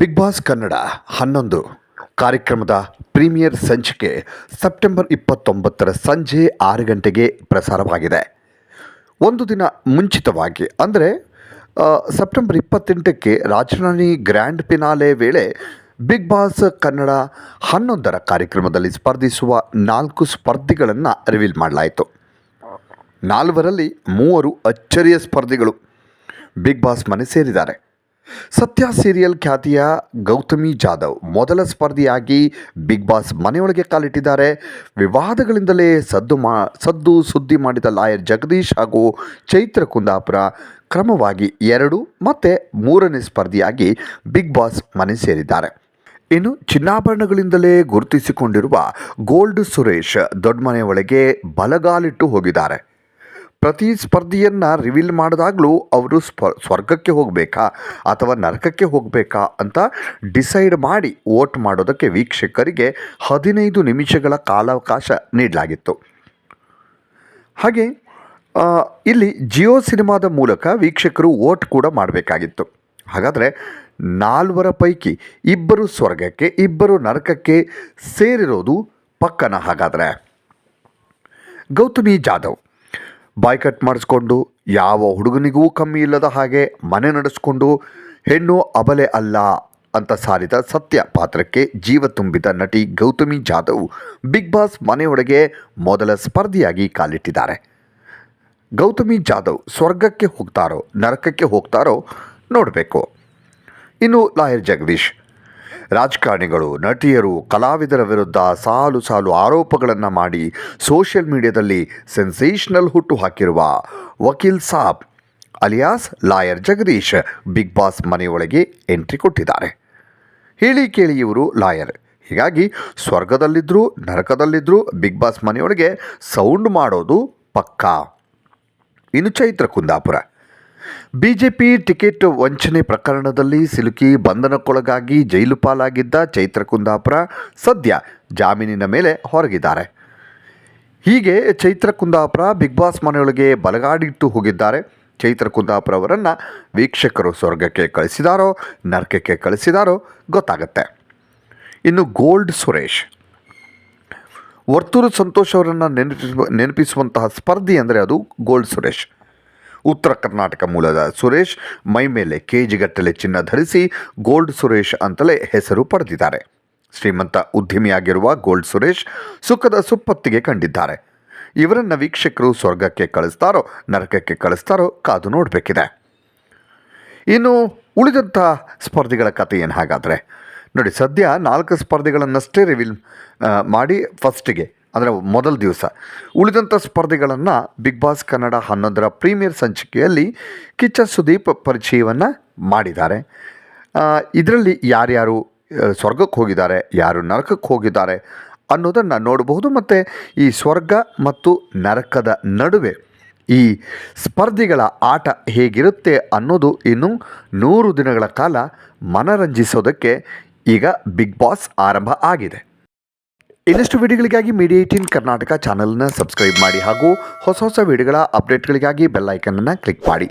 Big boss Kannada ಹನ್ನೊಂದು ಕಾರ್ಯಕ್ರಮದ premier ಸಂಚಿಕೆ ಸೆಪ್ಟೆಂಬರ್ ಇಪ್ಪತ್ತೊಂಬತ್ತರ ಸಂಜೆ ಆರು ಗಂಟೆಗೆ ಪ್ರಸಾರವಾಗಿದೆ. ಒಂದು ದಿನ ಮುಂಚಿತವಾಗಿ, ಅಂದರೆ ಸೆಪ್ಟೆಂಬರ್ ಇಪ್ಪತ್ತೆಂಟಕ್ಕೆ ರಾಜರಾಣಿ ಗ್ರ್ಯಾಂಡ್ ಪಿನಾಲೆ ವೇಳೆ ಬಿಗ್ ಬಾಸ್ ಕನ್ನಡ ಹನ್ನೊಂದರ ಕಾರ್ಯಕ್ರಮದಲ್ಲಿ ಸ್ಪರ್ಧಿಸುವ ನಾಲ್ಕು ಸ್ಪರ್ಧಿಗಳನ್ನು ರಿವೀಲ್ ಮಾಡಲಾಯಿತು. ನಾಲ್ವರಲ್ಲಿ ಮೂವರು ಅಚ್ಚರಿಯ ಸ್ಪರ್ಧಿಗಳು ಬಿಗ್ ಬಾಸ್ ಮನೆ ಸೇರಿದ್ದಾರೆ. ಸತ್ಯ ಸೀರಿಯಲ್ ಖ್ಯಾತಿಯ ಗೌತಮಿ ಜಾಧವ್ ಮೊದಲ ಸ್ಪರ್ಧಿಯಾಗಿ ಬಿಗ್ ಬಾಸ್ ಮನೆಯೊಳಗೆ ಕಾಲಿಟ್ಟಿದ್ದಾರೆ. ವಿವಾದಗಳಿಂದಲೇ ಸದ್ದು ಮಾ, ಸದ್ದು ಸುದ್ದಿ ಮಾಡಿದ ಲಾಯರ್ ಜಗದೀಶ್ ಹಾಗೂ ಚೈತ್ರ ಕುಂದಾಪುರ ಕ್ರಮವಾಗಿ ಎರಡು ಮತ್ತು ಮೂರನೇ ಸ್ಪರ್ಧಿಯಾಗಿ ಬಿಗ್ ಬಾಸ್ ಮನೆ ಸೇರಿದ್ದಾರೆ. ಇನ್ನು ಚಿನ್ನಾಭರಣಗಳಿಂದಲೇ ಗುರುತಿಸಿಕೊಂಡಿರುವ ಗೋಲ್ಡ್ ಸುರೇಶ್ ದೊಡ್ಡ ಮನೆಯೊಳಗೆ ಬಲಗಾಲಿಟ್ಟು ಹೋಗಿದ್ದಾರೆ. ಪ್ರತಿ ಸ್ಪರ್ಧಿಯನ್ನು ರಿವೀಲ್ ಮಾಡಿದಾಗಲೂ ಅವರು ಸ್ಪ, ಸ್ವರ್ಗಕ್ಕೆ ಹೋಗಬೇಕಾ ಅಥವಾ ನರಕಕ್ಕೆ ಹೋಗಬೇಕಾ ಅಂತ ಡಿಸೈಡ್ ಮಾಡಿ ವೋಟ್ ಮಾಡೋದಕ್ಕೆ ವೀಕ್ಷಕರಿಗೆ ಹದಿನೈದು ನಿಮಿಷಗಳ ಕಾಲಾವಕಾಶ ನೀಡಲಾಗಿತ್ತು. ಹಾಗೆ ಇಲ್ಲಿ ಜಿಯೋ ಸಿನಿಮಾದ ಮೂಲಕ ವೀಕ್ಷಕರು ವೋಟ್ ಕೂಡ ಮಾಡಬೇಕಾಗಿತ್ತು. ಹಾಗಾದರೆ ನಾಲ್ವರ ಪೈಕಿ ಇಬ್ಬರು ಸ್ವರ್ಗಕ್ಕೆ, ಇಬ್ಬರು ನರಕಕ್ಕೆ ಸೇರಿರೋದು ಪಕ್ಕನ ಹಾಗಾದರೆ. ಗೌತಮಿ ಜಾಧವ್. ಬಾಯ್ಕಟ್ ಮಾಡಿಸ್ಕೊಂಡು ಯಾವ ಹುಡುಗನಿಗೂ ಕಮ್ಮಿ ಇಲ್ಲದ ಹಾಗೆ ಮನೆ ನಡೆಸ್ಕೊಂಡು ಹೆಣ್ಣು ಅಬಲೆ ಅಲ್ಲ ಅಂತ ಸಾರಿದ ಸತ್ಯ ಪಾತ್ರಕ್ಕೆ ಜೀವ ತುಂಬಿದ ನಟಿ ಗೌತಮಿ ಜಾಧವ್ ಬಿಗ್ ಬಾಸ್ ಮನೆಯೊಳಗೆ ಮೊದಲ ಸ್ಪರ್ಧಿಯಾಗಿ ಕಾಲಿಟ್ಟಿದ್ದಾರೆ. ಗೌತಮಿ ಜಾಧವ್ ಸ್ವರ್ಗಕ್ಕೆ ಹೋಗ್ತಾರೋ ನರಕಕ್ಕೆ ಹೋಗ್ತಾರೋ ನೋಡಬೇಕು. ಇನ್ನು ಲಾಯರ್ ಜಗದೀಶ್ ರಾಜಕಾರಣಿಗಳು, ನಟಿಯರು, ಕಲಾವಿದರ ವಿರುದ್ಧ ಸಾಲು ಸಾಲು ಆರೋಪಗಳನ್ನು ಮಾಡಿ ಸೋಷಿಯಲ್ ಮೀಡಿಯಾದಲ್ಲಿ ಸೆನ್ಸೇಷನಲ್ ಹುಟ್ಟು ಹಾಕಿರುವ ವಕೀಲ್ Sab, alias lawyer Jagadish big boss ಮನೆಯೊಳಗೆ ಎಂಟ್ರಿ ಕೊಟ್ಟಿದ್ದಾರೆ. ಹೇಳಿ ಕೇಳಿ ಇವರು ಲಾಯರ್. ಹೀಗಾಗಿ ಸ್ವರ್ಗದಲ್ಲಿದ್ದರೂ ನರಕದಲ್ಲಿದ್ದರೂ ಬಿಗ್ ಬಾಸ್ ಮನೆಯೊಳಗೆ ಸೌಂಡ್ ಮಾಡೋದು ಪಕ್ಕಾ. ಇನ್ನು ಚೈತ್ರ ಕುಂದಾಪುರ. ಬಿಜೆಪಿ ಟಿಕೆಟ್ ವಂಚನೆ ಪ್ರಕರಣದಲ್ಲಿ ಸಿಲುಕಿ ಬಂಧನಕ್ಕೊಳಗಾಗಿ ಜೈಲು ಪಾಲಾಗಿದ್ದ ಚೈತ್ರ ಕುಂದಾಪುರ ಸದ್ಯ ಜಾಮೀನಿನ ಮೇಲೆ ಹೊರಗಿದ್ದಾರೆ. ಹೀಗೆ ಚೈತ್ರ ಕುಂದಾಪುರ ಬಿಗ್ ಬಾಸ್ ಮನೆಯೊಳಗೆ ಬಲಗಾಡಿಟ್ಟು ಹೋಗಿದ್ದಾರೆ. ಚೈತ್ರ ಕುಂದಾಪುರ ಅವರನ್ನು ವೀಕ್ಷಕರು ಸ್ವರ್ಗಕ್ಕೆ ಕಳಿಸಿದಾರೋ, ನರಕಕ್ಕೆ ಕಳಿಸಿದಾರೋ ಗೊತ್ತಾಗತ್ತೆ. ಇನ್ನು ಗೋಲ್ಡ್ ಸುರೇಶ್. ವರ್ತೂರು ಸಂತೋಷ್ ಅವರನ್ನು ನೆನಪಿಸುವ ನೆನಪಿಸುವಂತಹ ಸ್ಪರ್ಧಿ ಅಂದರೆ ಅದು ಗೋಲ್ಡ್ ಸುರೇಶ್. ಉತ್ತರ ಕರ್ನಾಟಕ ಮೂಲದ ಸುರೇಶ್ ಮೈ ಮೇಲೆ ಕೆಜಿಗಟ್ಟಲೆ ಚಿನ್ನ ಧರಿಸಿ ಗೋಲ್ಡ್ ಸುರೇಶ್ ಅಂತಲೇ ಹೆಸರು ಪಡೆದಿದ್ದಾರೆ. ಶ್ರೀಮಂತ ಉದ್ಯಮಿಯಾಗಿರುವ ಗೋಲ್ಡ್ ಸುರೇಶ್ ಸುಖದ ಸುಪ್ಪತ್ತಿಗೆ ಕಂಡಿದ್ದಾರೆ. ಇವರನ್ನು ವೀಕ್ಷಕರು ಸ್ವರ್ಗಕ್ಕೆ ಕಳಿಸ್ತಾರೋ, ನರಕಕ್ಕೆ ಕಳಿಸ್ತಾರೋ ಕಾದು ನೋಡಬೇಕಿದೆ. ಇನ್ನು ಉಳಿದಂಥ ಸ್ಪರ್ಧಿಗಳ ಕಥೆ ಏನು ಹಾಗಾದರೆ? ನೋಡಿ, ಸದ್ಯ ನಾಲ್ಕು ಸ್ಪರ್ಧೆಗಳನ್ನಷ್ಟೇ ರಿವೀಲ್ ಮಾಡಿ ಫಸ್ಟಿಗೆ ಅಂದರೆ ಮೊದಲ ದಿವಸ. ಉಳಿದಂಥ ಸ್ಪರ್ಧಿಗಳನ್ನು ಬಿಗ್ ಬಾಸ್ ಕನ್ನಡ ಹನ್ನೊಂದರ ಪ್ರೀಮಿಯರ್ ಸಂಚಿಕೆಯಲ್ಲಿ ಕಿಚ್ಚ ಸುದೀಪ್ ಪರಿಚಯವನ್ನು ಮಾಡಿದ್ದಾರೆ. ಇದರಲ್ಲಿ ಯಾರ್ಯಾರು ಸ್ವರ್ಗಕ್ಕೆ ಹೋಗಿದ್ದಾರೆ, ಯಾರು ನರಕಕ್ಕೆ ಹೋಗಿದ್ದಾರೆ ಅನ್ನೋದನ್ನು ನೋಡಬಹುದು ಮತ್ತು ಈ ಸ್ವರ್ಗ ಮತ್ತು ನರಕದ ನಡುವೆ ಈ ಸ್ಪರ್ಧಿಗಳ ಆಟ ಹೇಗಿರುತ್ತೆ ಅನ್ನೋದು ಇನ್ನು ನೂರು ದಿನಗಳ ಕಾಲ ಮನರಂಜಿಸೋದಕ್ಕೆ ಈಗ ಬಿಗ್ ಬಾಸ್ ಆರಂಭ ಆಗಿದೆ. ಇನ್ನಷ್ಟು ವಿಡಿಯೋಗಳಿಗಾಗಿ ಮೀಡಿಯಾ ಏಟೀನ್ ಕರ್ನಾಟಕ ಚಾನಲ್ನ ಸಬ್ಸ್ಕ್ರೈಬ್ ಮಾಡಿ ಹಾಗೂ ಹೊಸ ಹೊಸ ವಿಡಿಯೋಗಳ ಅಪ್ಡೇಟ್ಗಳಿಗಾಗಿ ಬೆಲ್ಲೈಕನನ್ನು ಕ್ಲಿಕ್ ಮಾಡಿ.